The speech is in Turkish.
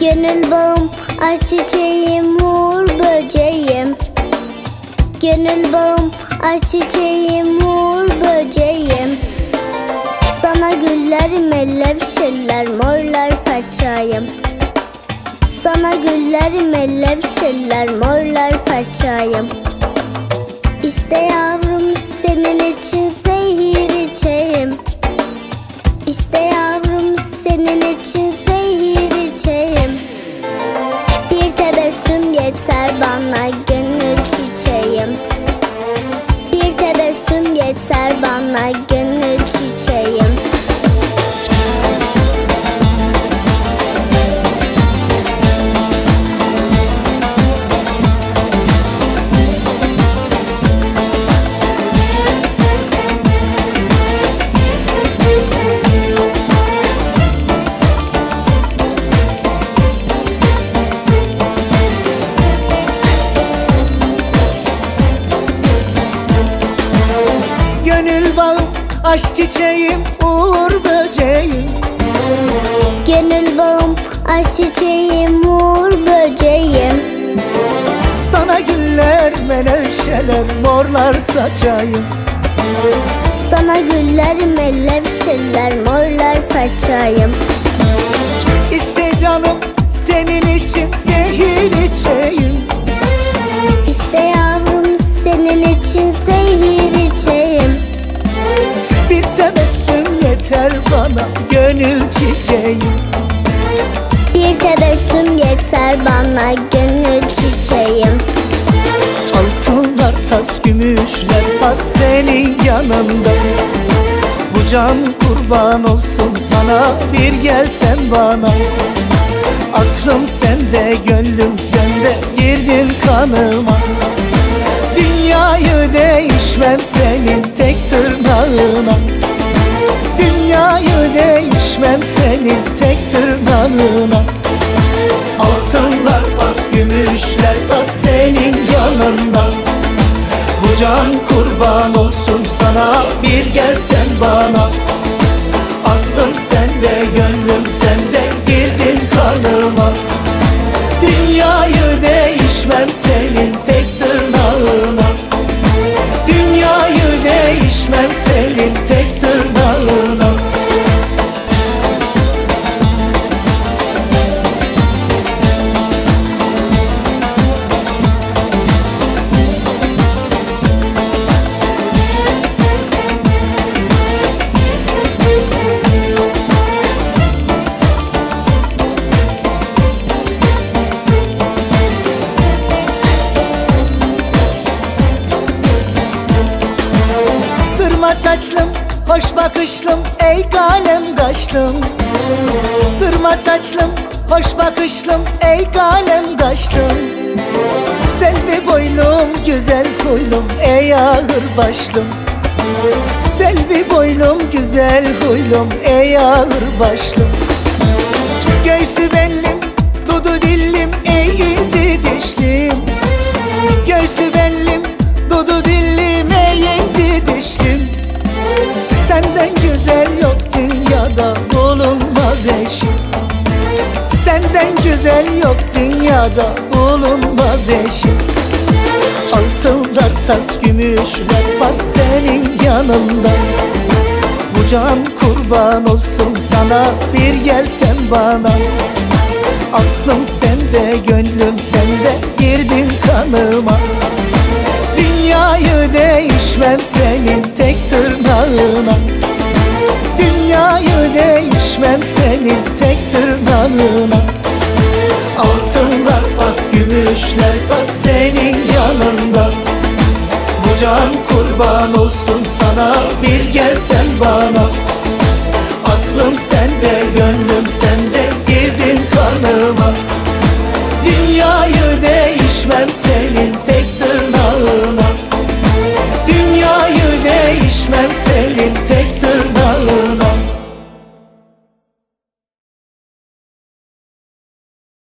Gönül bağım, aşk çiçeğim, uğur böceğim. Gönül bağım, aşk çiçeğim, uğur böceğim. Sana güller, mellevşirler, morlar saçayım. Sana güller, mellevşirler, morlar saçayım. İste yavrum senin için zehir içeyim. İste yavrum senin için Bye. Aşk çiçeğim, uğur böceğim. Gönül bağım, aşk çiçeğim, uğur böceğim. Sana güller, menevşeler, morlar saçayım. Sana güller, mellevşirler, morlar saçayım bana gönül çiçeğim Bir tebessüm yeter bana gönül çiçeğim Altınlar tas gümüşler pas senin yanında Bu can kurban olsun sana bir gelsen bana. Aklım sende gönlüm sende girdin kanıma. Dünyayı değişmem senin tek tırnağına Dünyayı değişmem senin tek tırnağına. Altınlar pas gümüşler tas senin yanında. Bu can kurban olsun sana bir gelsen bana. Aklım sende gönlüm sende girdin kanıma. Dünyayı değişmem senin tek tırnağına. Dünyayı değişmem senin tek Sırma saçlım, hoş bakışlım, ey kalem kaşlım. Sırma saçlım, hoş bakışlım, ey kalem kaşlım. Selvi boylum, güzel koylum, ey ağır başlım. Selvi boylum, güzel huylum, ey ağır başlım. Göğsü bellim, dudu dillim, ey inci dişlim. Göğsü bellim, dudu dillim, dünyada bulunmaz eşim Senden güzel yok dünyada bulunmaz eşim Altınlar tas gümüşler bas senin yanında. Bu can kurban olsun sana bir gelsen bana. Aklım sende gönlüm sende girdin kanıma. Dünyayı değişmem senin tek tırnağına Düşmem senin tek tırnağına. Altınlar tas gümüşler tas senin yanında. Bu can kurban olsun sana bir gelsen bana. Aklım sende gönlüm sende girdin kanıma Dünyayı değişmem senin tek tırnağına. Dünyayı değişmem senin tek